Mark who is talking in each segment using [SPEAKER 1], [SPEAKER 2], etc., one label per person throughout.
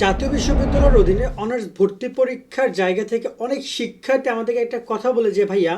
[SPEAKER 1] জাতীয় বিশ্ববিদ্যালয়ের অধীনে অনার্স ভর্তি পরীক্ষার জায়গা থেকে অনেক শিক্ষার্থী আমাদেরকে একটা কথা বলে যে, ভাইয়া,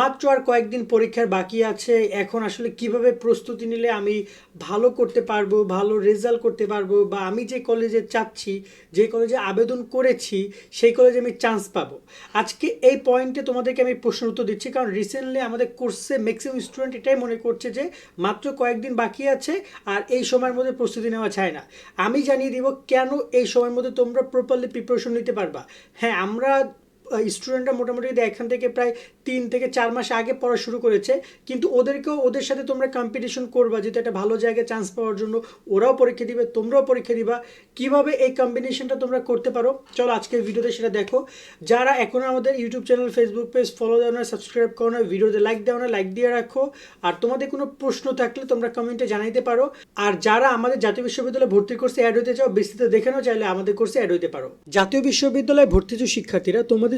[SPEAKER 1] মাত্র আর কয়েকদিন পরীক্ষার বাকি আছে, এখন আসলে কীভাবে প্রস্তুতি নিলে আমি ভালো করতে পারব, ভালো রেজাল্ট করতে পারব বা আমি যে কলেজে চাচ্ছি, যে কলেজে আবেদন করেছি, সেই কলেজে আমি চান্স পাবো? আজকে এই পয়েন্টে তোমাদেরকে আমি প্রশ্ন উত্তর দিচ্ছি, কারণ রিসেন্টলি আমাদের কোর্সে ম্যাক্সিমাম স্টুডেন্ট এটাই মনে করছে যে, মাত্র কয়েকদিন বাকি আছে, আর এই সময়ের মধ্যে প্রস্তুতি নেওয়া চায় না। আমি জানিয়ে দিব কেন এই সময়ের মধ্যে তোমরা প্রপারলি প্রিপারেশন নিতে পারবা। হ্যাঁ আমরা স্টুডেন্টরা মোটামুটি এখান থেকে প্রায় তিন থেকে চার মাস আগে পড়া শুরু করেছে। কিন্তু ওদেরকেও, ওদের সাথে তোমরা কম্পিটিশন করবা, যেহেতু একটা ভালো জায়গায় চান্স পাওয়ার জন্য, ওরাও পরীক্ষা দিবে, তোমরাও পরীক্ষা দিবা। কীভাবে এই কম্বিনেশনটা তোমরা করতে পারো? চলো আজকের ভিডিওতে সেটা দেখো। যারা এখনও আমাদের YouTube channel Facebook page follow দেওয়া না সাবস্ক্রাইব করো না ভিডিওতে লাইক দেওয়া না লাইক দিয়ে রাখো। আর তোমাদের কোনো প্রশ্ন থাকলে তোমরা কমেন্টে জানাইতে পারো। আর যারা আমাদের জাতীয় বিশ্ববিদ্যালয়ে ভর্তি কোর্সে অ্যাড হতে চাও, বিস্তৃত দেখে নাও, চাইলে আমাদের কোর্সে অ্যাড হতে পারো। জাতীয় বিশ্ববিদ্যালয়ে ভর্তি শিক্ষার্থীরা, তোমাদের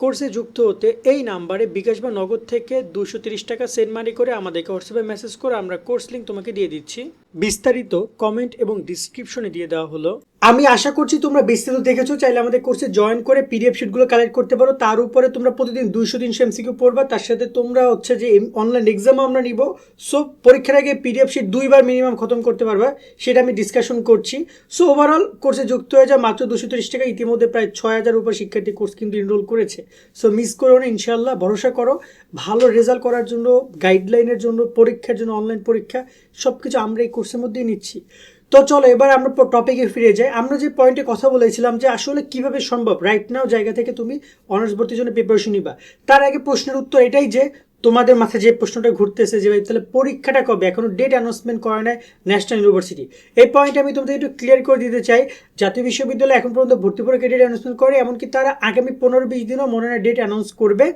[SPEAKER 1] কোর্সে যুক্ত হতে এই নাম্বারে বিকাশ বা নগদ থেকে দুশো টাকা সেন্ড মানি করে আমাদেরকে হোয়াটসঅ্যাপে মেসেজ করে আমরা কোর্স লিঙ্ক তোমাকে দিয়ে দিচ্ছি। বিস্তারিত কমেন্ট এবং ডিসক্রিপশনে দিয়ে দেওয়া হলো। আমি আশা করছি তোমরা বিস্তারিত দেখেছ, চাইলে আমাদের কোর্সে জয়েন করে পিডিএফ শিটগুলো কালেক্ট করতে পারো। তার উপরে তোমরা প্রতিদিন দুইশো তিনশো এমসিকিউ পড়বা, তার সাথে তোমরা হচ্ছে যে অনলাইন এক্সামও আমরা নিব। সো পরীক্ষার আগে পিডিএফ শিট দুইবার মিনিমাম খতম করতে পারবা, সেটা আমি ডিসকাশন করছি। সো ওভারঅল কোর্সে যুক্ত হয়ে যা মাত্র দুশো তিরিশ টাকা। ইতিমধ্যে প্রায় ছয় হাজার উপর শিক্ষার্থী কোর্স কিন্তু এনরোল করেছে। সো মিস করো না ইনশাল্লাহ ভরসা করো। ভালো রেজাল্ট করার জন্য গাইডলাইনের জন্য, পরীক্ষার জন্য অনলাইন পরীক্ষা। সব কিছু আমরা এই কোর্সের মধ্যেই নিচ্ছি। তো চলো, এবার আমরা টপিকে ফিরে যাই। আমরা যে পয়েন্টে কথা বলেছিলাম যে আসলে কীভাবে সম্ভব রাইট নাও জায়গা থেকে তুমি অনার্স ভর্তির জন্য প্রিপারেশন নিবা। তার আগে প্রশ্নের উত্তর এটাই যে, তোমাদের মাথায় যে প্রশ্নটা ঘুরতেছে যে, ভাই, তাহলে পরীক্ষাটা কবে? এখনও ডেট অ্যানাউন্সমেন্ট করে নেয় ন্যাশনাল ইউনিভার্সিটি এই পয়েন্টে আমি তোমাদের একটু ক্লিয়ার করে দিতে চাই। জাতীয় বিশ্ববিদ্যালয় এখন পর্যন্ত ভর্তি পরীক্ষা ডেট অ্যানাউন্সমেন্ট করে এমনকি তারা আগামী পনেরো বিশ দিনও মনে হয় ডেট অ্যানাউন্স করবে।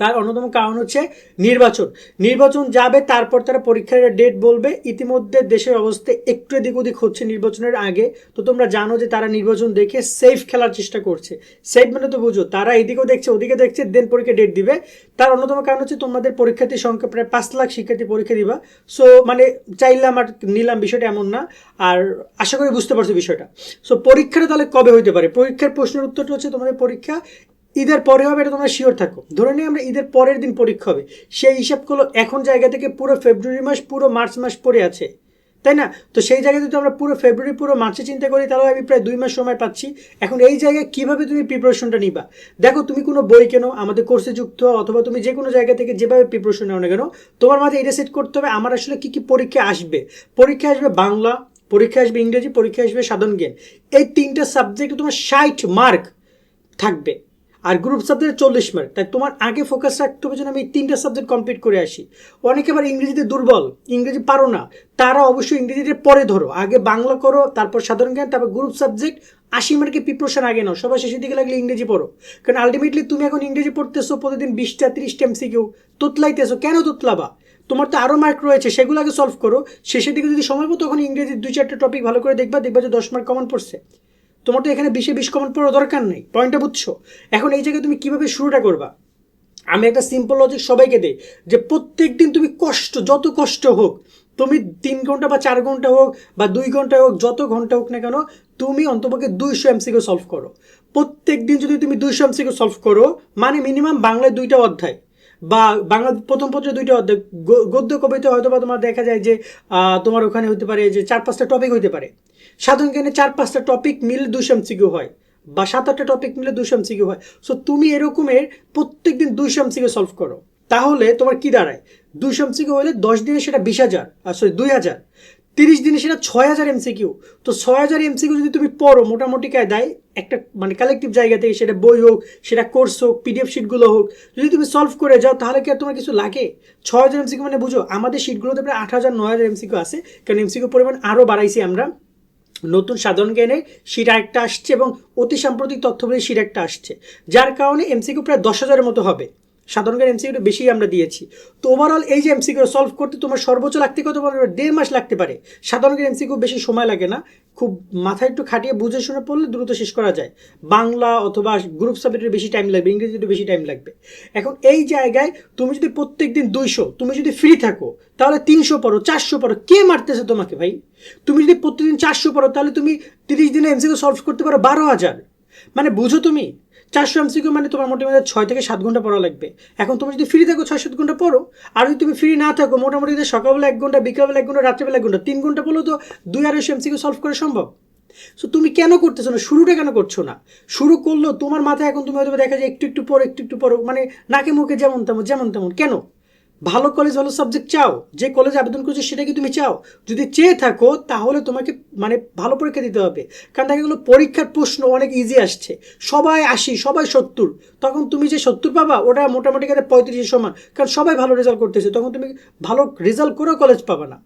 [SPEAKER 1] তার অন্যতম কারণ হচ্ছে নির্বাচন। নির্বাচন যাবে, তারপর তারা পরীক্ষার ডেট বলবে। ইতিমধ্যে দেশের অবস্থা একটু এদিক ওদিক হচ্ছে নির্বাচনের আগে। তো তোমরা জানো যে তারা নির্বাচন দেখে সেফ খেলার চেষ্টা করছে। সেফ মানে তো বুঝো, তারা এদিকেও দেখছে, ওদিকে দেখছে দেন পরীক্ষা ডেট দিবে। তার অন্যতম কারণ হচ্ছে তোমাদের পরীক্ষার্থীর সংখ্যা, প্রায় পাঁচ লাখ শিক্ষার্থী পরীক্ষা দিবা। সো মানে চাইলাম আর নিলাম বিষয়টা এমন না। আর আশা করি বুঝতে পারছ বিষয়টা। সো পরীক্ষাটা তাহলে কবে হইতে পারে? পরীক্ষার প্রশ্নের উত্তরটা হচ্ছে তোমাদের পরীক্ষা ঈদের পরে হবে এটা তোমরা শিওর থাকো। ধরে নিই আমরা ঈদের পরের দিন পরীক্ষা হবে। সেই হিসাবগুলো এখন জায়গা থেকে পুরো ফেব্রুয়ারি মাস, পুরো মার্চ মাস পরে আছে। তাই না? তো সেই জায়গায় যদি আমরা পুরো ফেব্রুয়ারি পুরো মার্চে চিন্তা করি, তাহলে আমি প্রায় দুই মাস সময় পাচ্ছি। এখন এই জায়গায় কীভাবে তুমি প্রিপারেশনটা নিবা? দেখো, তুমি কোনো বই কেনো, আমাদের কোর্সে যুক্ত অথবা তুমি যে কোনো জায়গা থেকে যেভাবে প্রিপারেশন নাও না কেন, তোমার মাথায় এটা সেট করতে হবে, আমার আসলে কী কী পরীক্ষা আসবে? পরীক্ষা আসবে বাংলা, পরীক্ষা আসবে ইংরেজি, পরীক্ষা আসবে সাধারণ জ্ঞান। এই তিনটা সাবজেক্টে তোমার ষাট মার্ক থাকবে। আর গ্রুপ সাবজেক্টে চল্লিশ মার্ক তাই তোমার আগে ফোকাস রাখতে হবে যেন আমি তিনটা সাবজেক্ট কমপ্লিট করে আসি। অনেকে আবার ইংরেজিতে দুর্বল, ইংরেজি পারো না। তারা অবশ্যই ইংরেজিতে পরে ধরো। আগে বাংলা করো, তারপর সাধারণ জ্ঞান, তারপর গ্রুপ সাবজেক্ট আশি মার্কে প্রিপারেশন আগে নাও। সবার শেষের দিকে লাগলে ইংরেজি পড়ো। কারণ আলটিমেটলি তুমি এখন ইংরেজি পড়তেছো প্রতিদিন বিশটা, তিরিশটা এমসিকিউ তুতলাইতেছো। কেন তুতলাবা? তোমার তো আরও মার্ক রয়েছে, সেগুলো আগে সলভ করো। শেষের দিকে যদি সময় মতো তখন ইংরেজির দুই, চারটে টপিক ভালো করে দেখবা। দেখবা যে দশ মার্ক কমন পড়ছে। তোমার তো এখানে বিশে বিশ কমন পড়ার দরকার নেই পয়েন্টটা বুঝছ? এখন এই জায়গায় তুমি কীভাবে শুরুটা করবা? আমি একটা সিম্পল লজিক সবাইকে দিই, যে প্রত্যেক দিন তুমি কষ্ট, যত কষ্ট হোক, তুমি তিন ঘণ্টা বা চার ঘণ্টা হোক বা দুই ঘণ্টা হোক, যত ঘণ্টা হোক না কেন, তুমি অন্তপক্ষে দুইশো এমসিকিউ সলভ করো। প্রত্যেক দিন যদি তুমি দুইশো এমসিকিউ সলভ করো মানে মিনিমাম বাংলায় দুইটা অধ্যায়। বা বাংলা প্রথম পত্রে দুইটা অধ্যায় গদ্য কবিতা হয়তো বা তোমার দেখা যায় যে তোমার ওখানে হতে পারে যে চার পাঁচটা টপিক হতে পারে। সাধারণ জ্ঞানে চার পাঁচটা টপিক মিলে দুশো এমসিকিউ হয় বা সাত আটটা টপিক মিলে দুশো এমসিকিউ হয়। সো তুমি এরকমের প্রত্যেক দিন দুশো এমসিকিউ সলভ করো। তাহলে তোমার কি দাঁড়ায়? দুশো এমসিকিউ হলে দশ দিনে সেটা বিশ হাজার আর সরি দুই হাজার। তিরিশ দিনে সেটা ছয় হাজার এমসিকিউ তো ছয় হাজার এমসিকিউ যদি তুমি পড়ো, মোটামুটি দেয়, একটা মানে কালেকটিভ জায়গা থেকে সেটা বই হোক, সেটা কোর্স হোক পিডিএফ শিটগুলো হোক, যদি তুমি সলভ করে যাও, তাহলে কি আর তোমার কিছু লাগে? ছয় হাজার এমসিকিউ মানে বুঝো, আমাদের শিটগুলোতে প্রায় আট হাজার, নয় হাজার এমসিকিউ আছে। কারণ এমসিকিউ পরিমাণ আরও বাড়াইছি আমরা। নতুন সাধারণ জ্ঞানের শিট আরেকটা আসছে এবং অতি সাম্প্রতিক তথ্যবলী শিট একটা আসছে। যার কারণে এমসিকিউ প্রায় দশ হাজারের মতো হবে। সাধারণ জ্ঞান এমসিকিউটা বেশি আমরা দিয়েছি। তো ওভারঅল এই যে এমসিকিউ সলভ করতে তোমার সর্বোচ্চ লাগতে কত পারে দেড় মাস লাগতে পারে। সাধারণ জ্ঞান এমসিকিউ বেশি সময় লাগে না। খুব মাথায় একটু খাটিয়ে বুঝে শুনে পড়লে দ্রুত শেষ করা যায়। বাংলা অথবা গ্রুপ সাবজেক্টের বেশি টাইম লাগবে, ইংরেজিতে বেশি টাইম লাগবে। এখন এই জায়গায় তুমি যদি প্রত্যেক দিন দুইশো, তুমি যদি ফ্রি থাকো, তাহলে তিনশো পড়ো, চারশো পড়ো। কে মারতেছে তোমাকে ভাই? তুমি যদি প্রতিদিন চারশো পড়ো, তাহলে তুমি তিরিশ দিনে এমসিকিউ সলভ করতে পারো বারো হাজার। মানে বুঝো তুমি? চারশো এমসিকিউ মানে তোমার মোটামুটি ছয় থেকে সাত ঘণ্টা পড়া লাগবে। এখন তুমি যদি ফ্রি থাকো ছয় সাত ঘণ্টা পড়ো, আর যদি তুমি ফ্রি না থাকো, মোটামুটি সকালবেলা এক ঘণ্টা, বিকালবেলা এক ঘণ্টা, রাত্রেবেলা এক ঘণ্টা, তিন ঘণ্টা পড়লেও তো দুই আড়াইশো এমসিকিউ সলভ করা সম্ভব। সো তুমি কেন করতেছো না? শুরুটা কেন করছ না? শুরু করলেও তোমার মাথায় এখন তুমি হয়তো দেখা যায় একটু একটু পড়ো, একটু একটু পড়ো মানে নাকে মুখে যেমন তেমন যেমন তেমন। কেন? ভালো কলেজ ভালো সাবজেক্ট চাও, যে কলেজে আবেদন করছ সেটা কি তুমি চাও? যদি চেয়ে থাকো, তাহলে তোমাকে মানে ভালো পরীক্ষা দিতে হবে। কারণ দেখা গেলো পরীক্ষার প্রশ্ন অনেক ইজি আসছে। সবাই আসি সবাই সত্তর। তখন তুমি যে সত্তর পাবা, ওটা মোটামুটি কাছে পঁয়ত্রিশের সমান। কারণ সবাই ভালো রেজাল্ট করতেছে। তখন তুমি ভালো রেজাল্ট করেও কলেজ পাবা না।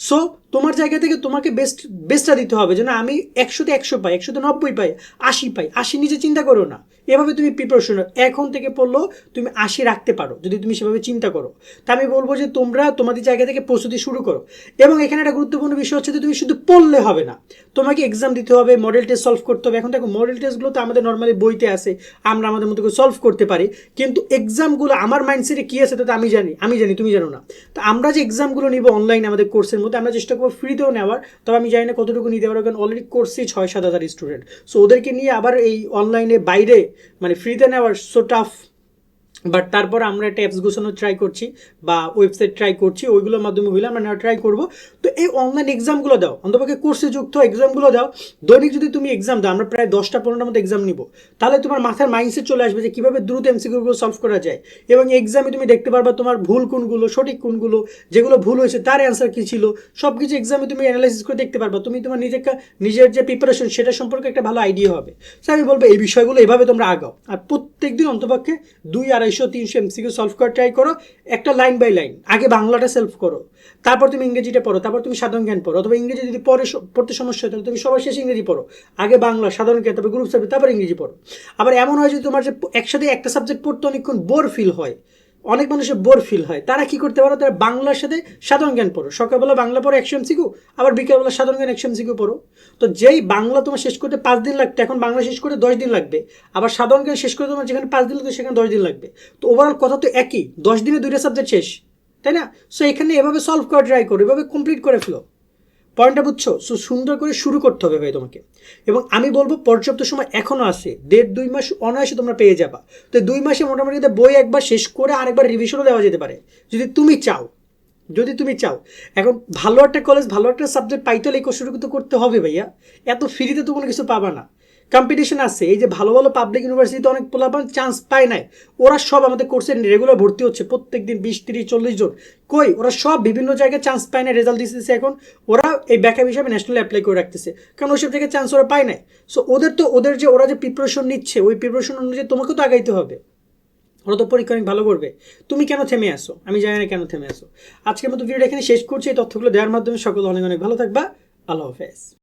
[SPEAKER 1] সো তোমার জায়গা থেকে তোমাকে বেস্ট বেস্টটা দিতে হবে যে না, আমি একশোতে একশো পাই, একশোতে নব্বই পাই, আশি পাই। আশি নিজে চিন্তা করো না। এভাবে তুমি প্রিপারেশন এখন থেকে পড়লেও তুমি আশি রাখতে পারো, যদি তুমি সেভাবে চিন্তা করো। তা আমি বলব যে তোমরা তোমাদের জায়গা থেকে প্রস্তুতি শুরু করো। এবং এখানে একটা গুরুত্বপূর্ণ বিষয় হচ্ছে যে তুমি শুধু পড়লে হবে না, তোমাকে এক্সাম দিতে হবে মডেল টেস্ট সলভ করতে হবে। এখন দেখো মডেল টেস্টগুলো তো আমাদের নর্মালি বইতে আছে, আমরা আমাদের মতো সলভ করতে পারি। কিন্তু এক্সামগুলো আমার মাইন্ডসেটে কী আছে তো আমি জানি আমি জানি, তুমি জানো না। তো আমরা যে এক্সামগুলো নিব অনলাইন আমাদের কোর্সের মধ্যে আমরা চেষ্টা করব ফ্রিতেও নেওয়ার, তবে আমি জানি না কতটুকু নিতে পারব, কারণ অলরেডি করছি ছয়, সাত হাজার স্টুডেন্ট সো ওদেরকে নিয়ে আবার এই অনলাইনে বাইরে মানে ফ্রিতে নেওয়ার সো টাফ বাট তারপর আমরা একটা অ্যাপস গোছানোর ট্রাই করছি বা ওয়েবসাইট ট্রাই করছি, ওইগুলোর মাধ্যমে হইলে আমরা না ট্রাই করব। তো এই অনলাইন এক্সামগুলো দাও, অন্তপক্ষে কোর্সে যুক্ত এক্সামগুলো দাও। দৈনিক যদি তুমি এক্সাম দাও, আমরা প্রায় দশটা পনেরোটার মতো এক্সাম নিব। তাহলে তোমার মাথার মাইন্ডসেট চলে আসবে যে কীভাবে দ্রুত এমসিকিউগুলো সলভ করা যায়। এবং এক্সামে তুমি দেখতে পারবা তোমার ভুল কোনগুলো, সঠিক কোনগুলো, যেগুলো ভুল হয়েছে, তার অ্যান্সার কী ছিল। সব কিছু এক্সামে তুমি অ্যানালাইসিস করে দেখতে পারবা। তুমি তোমার নিজের নিজের যে প্রিপারেশন সেটা সম্পর্কে একটা ভালো আইডিয়া হবে। তো আমি বলব এই বিষয়গুলো এভাবে তোমরা আগাও। আর প্রত্যেক দিন অন্তপক্ষে দুই আড়াইশো তিনশো এমসিকিউ সলভ করার ট্রাই করো, একটা লাইন বাই লাইন আগে বাংলাটা সেলফ করো। তারপর তুমি ইংরেজিটা পড়ো, তারপর তুমি সাধারণ জ্ঞান পড়ো। অথবা ইংরেজি যদি পরে পড়তে সমস্যা হয়, তাহলে তুমি সবার শেষে ইংরেজি পড়ো। আগে বাংলা, সাধারণ জ্ঞান, তারপর গ্রুপ সাবজেক্ট তারপর ইংরেজি পড়ো। আবার এমন হয় যে তোমার যে একসাথে একটা সাবজেক্ট পড়তে অনেকক্ষণ বোর ফিল হয় অনেক মানুষের বোর ফিল হয়। তারা কি করতে পারো? তারা বাংলার সাথে সাধারণ জ্ঞান পড়ো। সকালবেলা বাংলা পড়ো একশো এমসিকিউ আবার বিকেলবেলা সাধারণ জ্ঞান একশো এমসিকিউ পড়ো। তো যেই বাংলা তোমার শেষ করতে পাঁচ দিন লাগতো এখন বাংলা শেষ করতে দশ দিন লাগবে, আবার সাধারণ জ্ঞান শেষ করে তোমার যেখানে পাঁচ দিন লাগবে, সেখানে দশ দিন লাগবে। তো ওভারঅল কথা তো একই, দশ দিনে দুইটা সাবজেক্ট শেষ, তাই না? সো এখানে এভাবে সলভ করা ট্রাই করো, এভাবে কমপ্লিট করে ফেলো পয়েন্টটা বুঝছ? সো সুন্দর করে শুরু করতে হবে ভাই তোমাকে। এবং আমি বলব, পর্যাপ্ত সময় এখনও আছে। দেড়, দুই মাস অনায়াসে তোমরা পেয়ে যাবা। তো দুই মাসে মোটামুটি বই একবার শেষ করে আরেকবার রিভিশনও দেওয়া যেতে পারে। যদি তুমি চাও, যদি তুমি চাও। এখন ভালো একটা কলেজ ভালো একটা সাবজেক্ট পাইতে হলে এই করতে হবে ভাইয়া। এত ফ্রিতে তো কোনো কিছু পাবা না। কম্পিটিশন আছে। এই যে ভালো ভালো পাবলিক ইউনিভার্সিটিতে অনেক পোলাপান চান্স পায় নাই। ওরা সব আমাদের কোর্সে রেগুলার ভর্তি হচ্ছে প্রত্যেক দিন বিশ, তিরিশ, চল্লিশ জন। কই? ওরা সব বিভিন্ন জায়গায় চান্স পায় না রেজাল্ট দিতেছে এখন। ওরা এই ব্যাকআপ হিসাবে ন্যাশনাল অ্যাপ্লাই করে রাখতেছে। কারণ ওইসব জায়গায় চান্স ওরা পায় নাই। সো ওদের তো, ওদের যে ওরা যে প্রিপারেশন নিচ্ছে, ওই প্রিপারেশন অনুযায়ী তোমাকে তো আগাইতে হবে। ওরা তো পরীক্ষা অনেক ভালো করবে। তুমি কেন থেমে আসো? আমি জানি না কেন থেমে আসো। আজকের মতো ভিডিওটা এখানে শেষ করছি। এই তথ্যগুলো দেওয়ার মাধ্যমে সকল অনেক অনেক ভালো থাকবা। আল্লাহ হাফেজ।